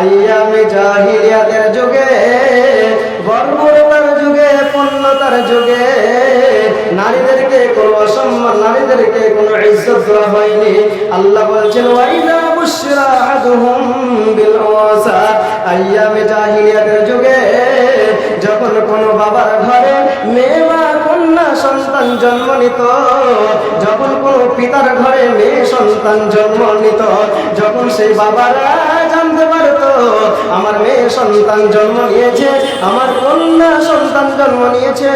আইয়ামে জাহিলিয়াতের যুগে বর্বরতার যুগে, পণ্যতার যুগে, নারীদেরকে কোনো অসম্মান, নারীদেরকে কোনো ইজ্জত দেওয়া হয়নি। আল্লাহ বলছেন, ওয়াইদা বুশরা আহাদুহুম বিল উনসা আইয়ামে জাহিলিয়াতের যুগে, যখন কোনো বাবার ঘরে মেয়ে কন্যা সন্তান জন্ম নিত, যখন কোনো পিতার ঘরে মেয়ে সন্তান জন্ম নিত, যখন সেই বাবারা আমার মেয়ে সন্তান জন্ম নিয়েছে, আমার কন্যা সন্তান জন্ম নিয়েছে।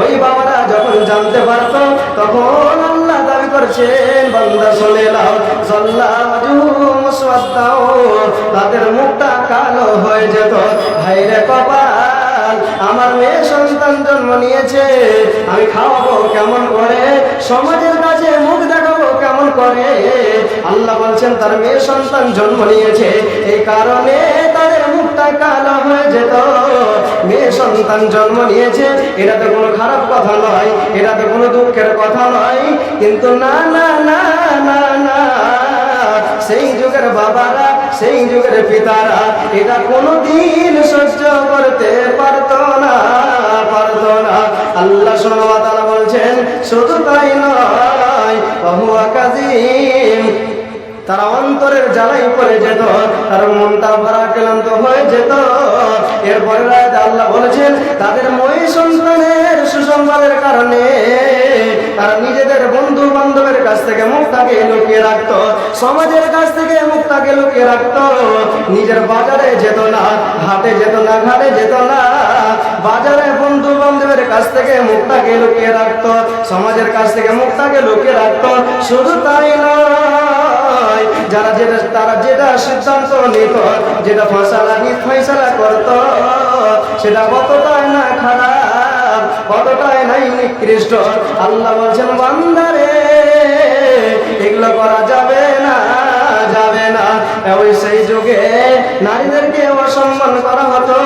ওই বাবারা যখন জানতে পারতো, তখন আল্লাহ দাবি করছেন, বান্দা শুনে তাদের মুখটা কালো হয়ে যেত। ভাইরে কপাল, আমার মেয়ে সন্তান জন্ম নিয়েছে, আমি খাওয়াবো কেমন করে? সমাজের কাছে মুখ করে। আল্লাহ বলছেন, তার মেয়ে সন্তান জন্ম নিয়েছে। এই কারণে তাদের মুখটা কালো হয়ে যেত। মেয়ে সন্তান জন্ম নিয়েছে। এটা তো কোনো খারাপ কথা নয়। এটা তো কোনো দুঃখের কথা নয়। কিন্তু না না না না না। সেই যুগের বাবারা, সেই যুগের পিতারা এটা কোনোদিন সহ্য করতে পারতো না পারতো না। আল্লাহ সোনা বলছেন, শুধু তারা অন্তরের জ্বালাই পড়ে যেত, তার মনটা ভরা ক্লান্ত হয়ে যেত। এরপরে আল্লাহ বলেছেন, তাদের মই সন্তানের সুসংবাদের কারণে তারা নিজেদের বন্ধু বান্ধবের কাছ থেকে মুখটাকে লুকিয়ে রাখতো, সমাজের কাছ থেকে মুখটাকে লুকিয়ে রাখতো। নিজের বাজারে যেত না, হাটে যেত না, ঘাটে যেত না। বাজারে বন্ধু বান্ধবের কাছ থেকে মুখটাকে লুকিয়ে রাখত, সমাজের কাছ থেকে মুখটাকে লুকিয়ে রাখত। শুধু তাই নয়, যারা যেটা, তারা যেটা সিদ্ধান্ত নিত, যেটা ফসলা ফয়সলা করত, সেটা কতটাই না খারাপ, কতটাই নাই নিকৃষ্ট। আল্লাহ বলছেন, বান্দারে, এগুলো করা যাবে না ওই সেই যুগে নারীদেরকে অসম্মান করা হতো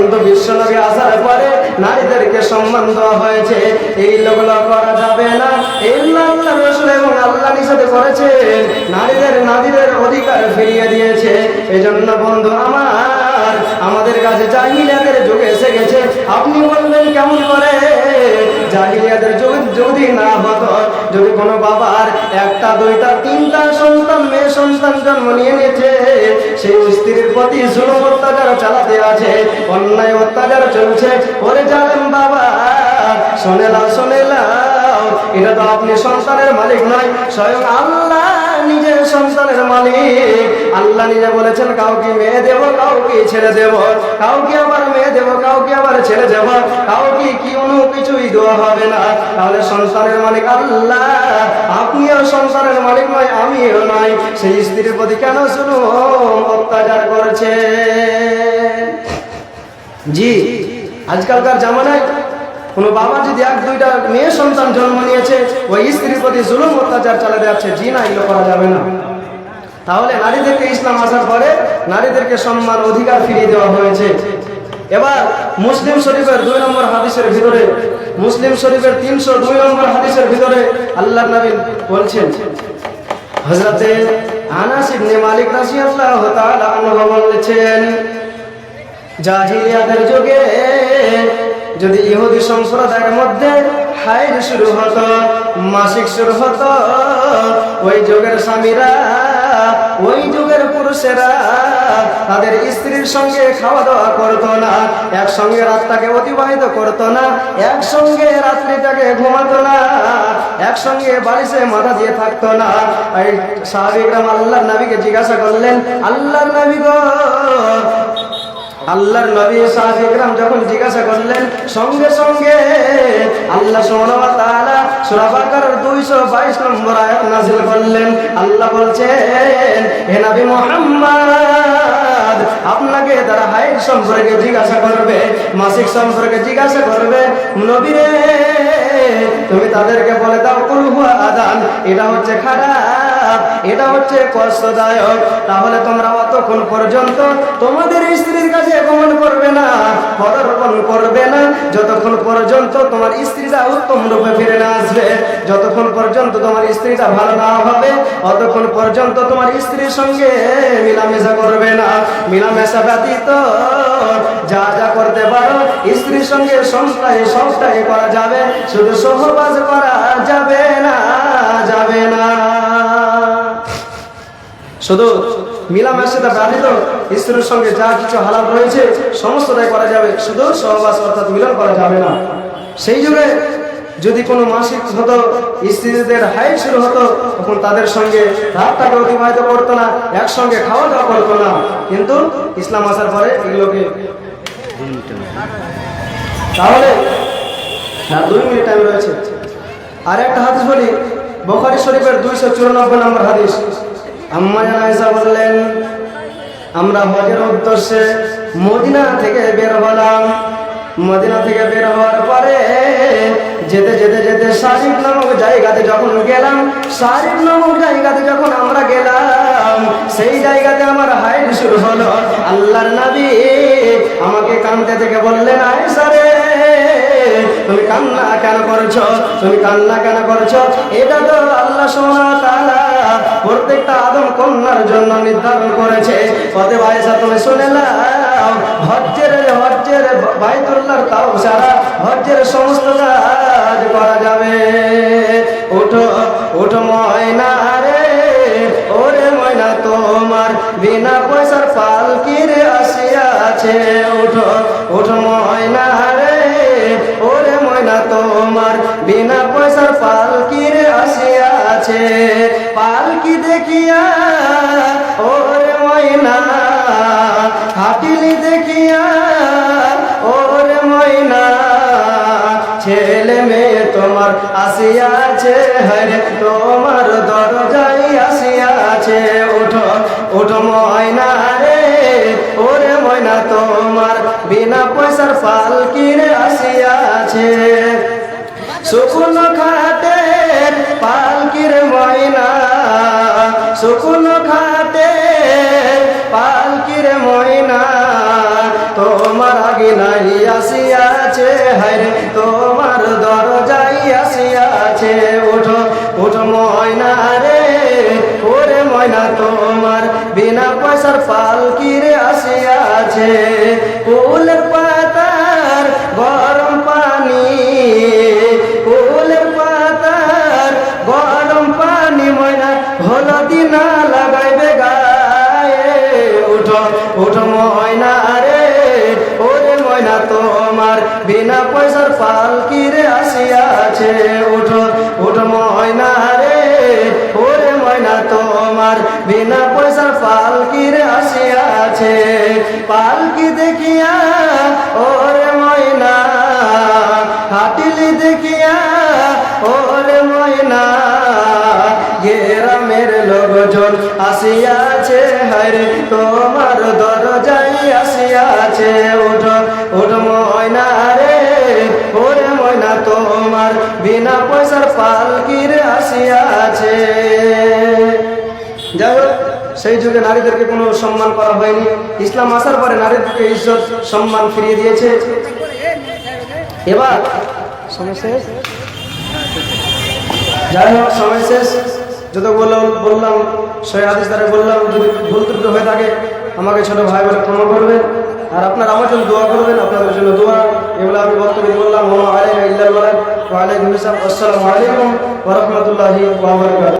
কিন্তু বিশ্বনবী আসার পরে নারীদেরকে সম্মান দেওয়া হয়েছে। এই লোকগুলো করা যাবে না। আল্লাহ এবং আল্লাহ নিষেধ করেছেন। নারীদের নারীদের অধিকার ফিরিয়ে দিয়েছে। এজন্য বন্ধু আমার, আমাদের কাছে জাহিলিয়াদের যুগ এসে গেছে। আপনি বলবেন কেমন করে? জাহিলিয়াদের যুগ যদি না হতো যদি কোনো বাবার একটা, দুইটা, তিনটা সন্তান, মেয়ে সন্তান জন্ম নিয়ে নিয়েছে, সেই স্ত্রীর প্রতি জুলুম অত্যাচার চালাতে আছে, অন্যায় অত্যাচার চলছে। ওরে জানেন বাবা, শোনে লাও শোনে লাও, এটা তো আপনি সন্তানের মালিক নয়, স্বয়ং আল্লাহ নিজের সন্তানের মালিক। আল্লাহ নিজে বলেছেন, কাউকে মেয়ে দেব, কাউকে ছেড়ে দেব, কাউকে আবার মেয়ে কাউকে আবার ছেড়ে দেব কাউকে কি কোনো কিছুই দেওয়া হবে না। তাহলে সন্তানের মালিক আল্লাহ, আপনিও সন্তানের মালিক নয়, আমিও নয়। সেই স্ত্রীর প্রতি কেন শুরু অত্যাচার করছে? জি, আজকালকার জামানায় কোনো বাবা যদি এক, দুইটা মেয়ে সন্তান জন্ম নিয়েছে, ওই স্ত্রীর প্রতি জুলুম অত্যাচার চালাতে যাচ্ছে জি না এগুলো করা যাবে না। তাহলে নারীদেরকে ইসলাম আসার পরে নারীদেরকে সম্মান, অধিকার ফিরিয়ে দেওয়া হয়েছে। এবার মুসলিম শরীফের দুই নম্বর হাদিসের ভিতরে, মুসলিম শরীফের তিনশো দুই নম্বর হাদিসের ভিতরে আল্লাহ নবী বলছেন হজরতে আনাস ইবনে মালিক রাদিয়াল্লাহু তাআলা আনহু বলেছেন, জাহিলিয়াতের যুগে যদি ইহুদি সম্প্রদায়ের মধ্যে হাইর শুরু হতো, মাসিক শুরু হতো, ওই যুগের স্বামীরা ওই যুগের পুরুষেরা তাদের স্ত্রীর সঙ্গে খাওয়া দাওয়া করতো না, একসঙ্গে রাস্তাকে অতিবাহিত করতো না, একসঙ্গে রাত্রিটাকে ঘুমাতো না, একসঙ্গে বাড়িতে মাথা দিয়ে থাকতো না। সাহাবিকরাম আল্লাহর নবীকে জিজ্ঞাসা করলেন, আল্লাহর নবী গো আল্লাহর নবী সাহাবিকরাম যখন জিজ্ঞাসা করলেন, সঙ্গে সঙ্গে আল্লাহ সুবহানাহু তাআলা সূরা বাকারার 222 নম্বর আয়াত নাযিল করলেন। আল্লাহ বলছেন, হে নবী মুহাম্মদ, আপনাকে তারা হাইট সম্পর্কে জিজ্ঞাসা করবে, মাসিক সম্পর্কে জিজ্ঞাসা করবে নবী রে তুমি তাদেরকে বলে দাও, কুল হুয়া আদান। এটা হচ্ছে খারাপ, এটা হচ্ছে কষ্টদায়ক। তাহলে তোমরা অতক্ষণ পর্যন্ত তোমাদের স্ত্রীর কাছে গমন করবে না, পদার্পণ করবে না। যতক্ষণ পর্যন্ত তোমার স্ত্রীরা উত্তম রূপে ফিরে না আসবে, যতক্ষণ পর্যন্ত তোমার স্ত্রীটা ভালো না হবে, অতক্ষণ পর্যন্ত তোমার স্ত্রীর সঙ্গে মিলামেশা করবে না। মিলামেশা ব্যতীত যা যা করতে পারো, স্ত্রীর সঙ্গে সবটাই সবটাই করা যাবে। শুধু সহবাস করা যাবে না যাবে না। শুধু মিলামেশাটা ব্যতীত স্ত্রীর সঙ্গে যা কিছু হালাত রয়েছে, সমস্তটাই করা যাবে। শুধু সহবাস অর্থাৎ মিলন করা যাবে না। সেই যুগে যদি কোনো মাসিক হতো, স্ত্রীদের হাই শুরু হতো, তখন তাদের সঙ্গে রাতটাকে অতিবাহিত করতো না, একসঙ্গে খাওয়া দাওয়া করতো না। কিন্তু ইসলাম আসার পরে এগুলোকে তাহলে মিনিট রয়েছে। আর একটা বলি শরীফের চুরানব্বই হাদিস। বললেন, আমরা হজের উদ্দেশ্যে মদিনা থেকে বের হলাম। মদিনা থেকে বের হওয়ার পরে যেতে যেতে যেতে শারিফ নামক জায়গাতে যখন গেলাম, শারিফ নামক জায়গাতে যখন আমরা গেলাম, সেই জায়গাতে আমার হাইট শুরু হলো। আল্লাহর নবী আমাকে কানতে থেকে বললেন আয়সা রে তুমি কান্না কেন করছ? তুমি কান্না কেন করছ? এটা তো আল্লাহ সোনা তারা প্রত্যেকটা আদম কন্যার জন্য নির্ধারণ করেছে। পদে ভাইসা তুমি শুনে হজ্জের হজ্জের বাইতুল্লাহর তাও সারা হজ্জের সমস্ত কাজ করা যাবে। ওঠো তোমার বিনা পয়সার পালকির আসিয়াছে, পালকি দেখিয়া, ওরে ময়না হাটিলি দেখিয়া, ওরে ময়না, ছেলে মেয়ে তোমার আসিয়াছে হরে তোমার দরজাই আসিয়াছে, ওঠো ওঠো ময়না রে, ওরে ময়না তোমার বিনা পয়সার পালকির শুকনো খাতে পালকির ময়না, শুকনো খাতে পালকির ময়না। তোমার আগে নাই আসিয়াছে হরে তোমার দরজাই আসিয়াছে। ওঠো ওঠো ময়না রে, ওরে ময়না, তোমার বিনা পয়সার পালকির আসিয়াছে। ফুলের তোমার বিনা পয়সার পালকিরে আসিয়াছে। উঠো উঠো ময়না রে, ওরে ময়না, তোমার বিনা পয়সার পালকিরে আসিয়াছে। পালকি দেখিয়া, ওরে ময়না হাটিলি দেখিয়া, ওরে ময়না, গেরামের লোকজন আসিয়াছে। হরে তোমার দরজাই আসিয়াছে। ওঠো ওঠো তোমার বিনা পয়সার পালকির আসিয়াছে। যাই হোক, সেই যুগে নারীদেরকে কোনো সম্মান করা হয়নি। ইসলাম আসার পরে নারীদেরকে ইজ্জত, সম্মান ফিরিয়ে দিয়েছে। এবার সময় শেষ? যাই হোক, সময় শেষ। যত বললাম বললাম দ্বারা বললাম, যদি ভুল ত্রুটি হয়ে থাকে, আমাকে ছোট ভাই বলে ক্ষমা করবেন। আর আপনারা আমার জন্য দোয়া করবেন, আপনাদের জন্য দোয়া। এগুলো আমি বক্তব্য বললাম ওমা আলাইকা ইল্লাল ওয়ালাইকুম আসসালামু আলাইকুম ওয়া রাহমাতুল্লাহি ওয়া বারাকাতুহু।